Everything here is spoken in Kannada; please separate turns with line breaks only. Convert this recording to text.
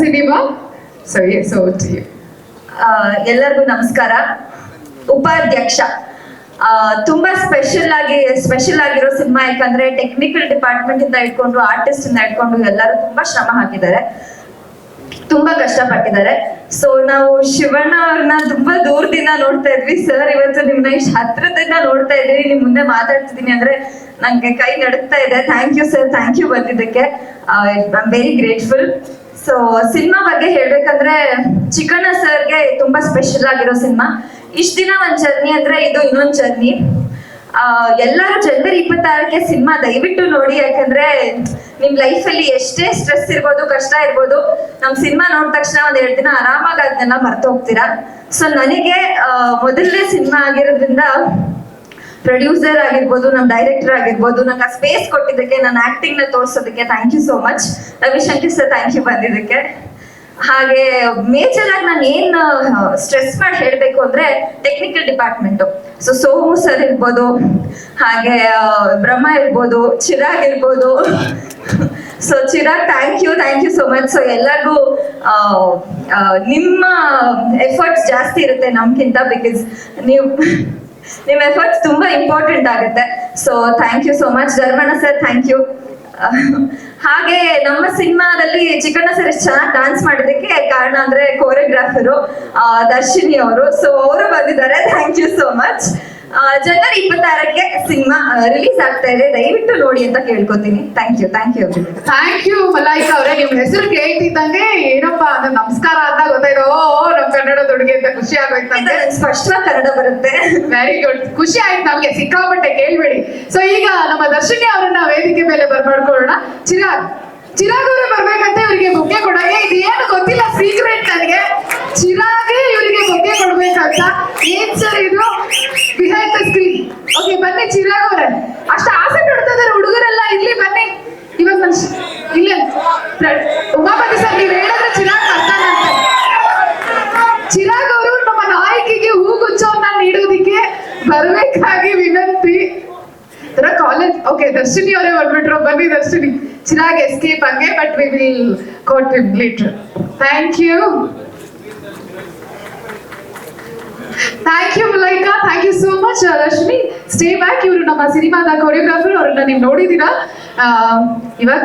ಸಿನಿಮಾ. ಸೊ ಎಸ್ ಓಟಿ
ಆ, ಎಲ್ಲರಿಗೂ ನಮಸ್ಕಾರ. ಉಪಾಧ್ಯಕ್ಷ. ತುಂಬಾ ಸ್ಪೆಷಲ್ ಆಗಿ ಸ್ಪೆಷಲ್ ಆಗಿರೋ ಸಿನಿಮಾ ಯಾಕಂದ್ರೆ ಟೆಕ್ನಿಕಲ್ ಡಿಪಾರ್ಟ್ಮೆಂಟ್ ಇಂದ ಇಟ್ಕೊಂಡು ಆರ್ಟಿಸ್ಟ್ ಇಂದ ಇಟ್ಕೊಂಡು ಎಲ್ಲರೂ ತುಂಬಾ ಶ್ರಮ ಹಾಕಿದ್ದಾರೆ. ತುಂಬಾ ಕಷ್ಟಪಟ್ಟಿದ್ದಾರೆ. ಸೊ ನಾವು ಶಿವಣ್ಣ ಅವ್ರನ್ನ ತುಂಬಾ ದೂರದಿಂದ ನೋಡ್ತಾ ಇದ್ವಿ. ಸರ್ ಇವತ್ತು ನಿಮ್ನ ಇಷ್ಟು ಹತ್ರದಿಂದ ನೋಡ್ತಾ ಇದ್ದೀವಿ ನಿಮ್ ಮುಂದೆ ಮಾತಾಡ್ತಿದ್ದೀನಿ ಅಂದ್ರೆ ನಂಗೆ ಕೈ ನಡುಗ್ತಾ ಇದೆ. Thank you sir thank you ಬಂದಿದ್ದಕ್ಕೆ. I am very grateful so cinema ಬಗ್ಗೆ ಹೇಳ್ಬೇಕಂದ್ರೆ ಚಿಕ್ಕಣ್ಣ ಸರ್ಗೆ ತುಂಬಾ ಸ್ಪೆಷಲ್ ಆಗಿರೋ ಸಿನಿಮಾ. ಇಷ್ಟ ದಿನ ಒಂದ್ ಜರ್ನಿ ಅಂದ್ರೆ ಇದು ಇನ್ನೊಂದ್ ಜರ್ನಿ ಎಲ್ಲರೂ ಜನವರಿ ಇಪ್ಪತ್ತಾರಕ್ಕೆ ಸಿನಿಮಾ ದಯವಿಟ್ಟು ನೋಡಿ, ಯಾಕಂದ್ರೆ ನಿಮ್ ಲೈಫ್ ಅಲ್ಲಿ ಎಷ್ಟೇ ಸ್ಟ್ರೆಸ್ ಇರ್ಬೋದು, ಕಷ್ಟ ಇರ್ಬೋದು, ನಮ್ ಸಿನಿಮಾ ನೋಡಿದ ತಕ್ಷಣ ಒಂದ್ ಎರಡ್ ದಿನ ಆರಾಮಾಗಿ ಅದನ್ನೆಲ್ಲ ಮರ್ತು ಹೋಗ್ತೀರಾ ಸೊ ನನಗೆ ಮೊದಲನೇ ಸಿನಿಮಾ ಆಗಿರೋದ್ರಿಂದ ಪ್ರೊಡ್ಯೂಸರ್ ಆಗಿರ್ಬೋದು, ನಮ್ ಡೈರೆಕ್ಟರ್ ಆಗಿರ್ಬೋದು, ನಂಗೆ ಆ ಸ್ಪೇಸ್ ಕೊಟ್ಟಿದ್ದಕ್ಕೆ ನನ್ನ ಆಕ್ಟಿಂಗ್ನ ತೋರಿಸೋದಕ್ಕೆ thank you so much Ravishankar sir thank you ಬಂದಿದ್ದಕ್ಕೆ. ಹಾಗೆ ಮೇಜರ್ ಆಗಿ ನಾನು ಏನ್ ಸ್ಟ್ರೆಸ್ ಮಾಡಿ ಹೇಳ್ಬೇಕು ಅಂದ್ರೆ technical department so Somu sir ಇರ್ಬೋದು, ಹಾಗೆ ಬ್ರಹ್ಮ ಇರ್ಬೋದು, ಚಿರಾಗ್ ಇರ್ಬೋದು. So Chirag thank you thank you so much so ಎಲ್ಲರಿಗೂ ನಿಮ್ಮ ಎಫರ್ಟ್ಸ್ ಜಾಸ್ತಿ ಇರುತ್ತೆ ನಮ್ಗಿಂತ ಬಿಕಾಸ್ ನೀವು, ನಿಮ್ಮ ಎಫರ್ಟ್ಸ್ ತುಂಬಾ ಇಂಪಾರ್ಟೆಂಟ್ ಆಗುತ್ತೆ. So thank you so much Dharmanna sir thank you ಹಾಗೆ ನಮ್ಮ ಸಿನಿಮಾದಲ್ಲಿ ಚಿಕ್ಕಣ್ಣ ಸರ್ ಎಷ್ಟು ಚೆನ್ನಾಗಿ ಡಾನ್ಸ್ ಮಾಡಿದ್ದಕ್ಕೆ ಕಾರಣ ಅಂದ್ರೆ ಕೋರಿಯೋಗ್ರಾಫರು ದರ್ಶಿನಿ ಅವರು. ಸೊ ಅವರು ಬಂದಿದ್ದಾರೆ. ಥ್ಯಾಂಕ್ ಯು ಸೋ ಮಚ್ ಜನವರಿ ಇಪ್ಪತ್ತಾರಕ್ಕೆ ಸಿನಿಮಾ ರಿಲೀಸ್ ಆಗ್ತಾ ಇದೆ. ದಯವಿಟ್ಟು ನೋಡಿ ಅಂತ ಕೇಳ್ಕೊತೀನಿ. Thank you thank you
thank you Malaika ಅವರೇ. ನಿಮ್ ಹೆಸರು ಕೇಳ್ತಿದ್ದಂಗೆ ಏನಪ್ಪ ಅಂದ್ರೆ ನಮಸ್ಕಾರ ಅಂತ ಗೊತ್ತಾಯ್ತು. ಓ ನಮ್ಮ ನಮ್ ಕನ್ನಡ ಹುಡುಗಿ ಅಂತ ಖುಷಿ ಆಗೋಯ್ತಂತೆ
ಸ್ಪಷ್ಟ ಕನ್ನಡ ಬರುತ್ತೆ.
ವೆರಿ ಗುಡ್ ಖುಷಿ ಆಯ್ತು ನಮ್ಗೆ. ಸಿಕ್ಕಾಪಟ್ಟೆ ಕೇಳ್ಬೇಡಿ. ಸೊ ಈಗ ನಮ್ಮ ದರ್ಶಿನಿ ಅವರನ್ನ ವೇದಿಕೆ ಮೇಲೆ ಬರ್ಬಾಡ್ಕೊಳ್ಳೋಣ ಚಿರಾಗ್ ಚಿರಾಗ್ ಅವರೇ ಬರ್ಬೇಕಂತ ಇವರಿಗೆ ಬೊಕ್ಕೆ ಕೊಡಂಗೆ ಇದು ಏನು ಗೊತ್ತಿಲ್ಲ ಸೀಕ್ರೆಟ್ ನನಗೆ. ಚಿರಾಗೆ ಇವರಿಗೆ ಬೊಕ್ಕೆ ಕೊಡ್ಬೇಕಂತ. ಏನ್ ಸರ್ ಇದು? ಬಿಹೈಂಡ್ ದ ಸ್ಕ್ರೀನ್ ಓಕೆ ಬನ್ನಿ ಚಿರಾಗ್ ಅವರೇ. ಅಷ್ಟು ಆಸೆ ಪಡ್ತಾ ಹುಡುಗರೆಲ್ಲ. ಇಲ್ಲಿ ಬನ್ನಿ. ಇವಾಗ ನನ್ ಇಲ್ಲ ಉಮಾಪತಿ ಸರ್, ನೀವು ಹೇಳಿದ್ರೆ ಚಿರಾಗ್ ಬರ್ತಾನಂತೆ ಚಿರಾಗ್ ಅವರು ನಮ್ಮ ನಾಯಕಿಗೆ ಹೂಗುಚ್ಚವನ್ನ ನೀಡೋದಿಕ್ಕೆ ಬರ್ಬೇಕಾಗಿ ವಿನಂತಿ. ಕಾಲೇಜ್ ಓಕೆ ದರ್ಶಿನಿ ಅವರೇ ಬಂದ್ಬಿಟ್ರು ಬನ್ನಿ ದರ್ಶಿನಿ ಚಿರಾಗ್ ಎಸ್ಕೇಪ್ ಹಂಗೆ but we will quote him later thank you thank you Mulaika thank you so much Darshini stay back ಇವರು ನಮ್ಮ ಸಿನಿಮಾದ ಕೊರಿಯೋಗ್ರಾಫರ್ ಅವರನ್ನ ನೀವು ನೋಡಿದ್ದೀರಾ? ಇವಾಗ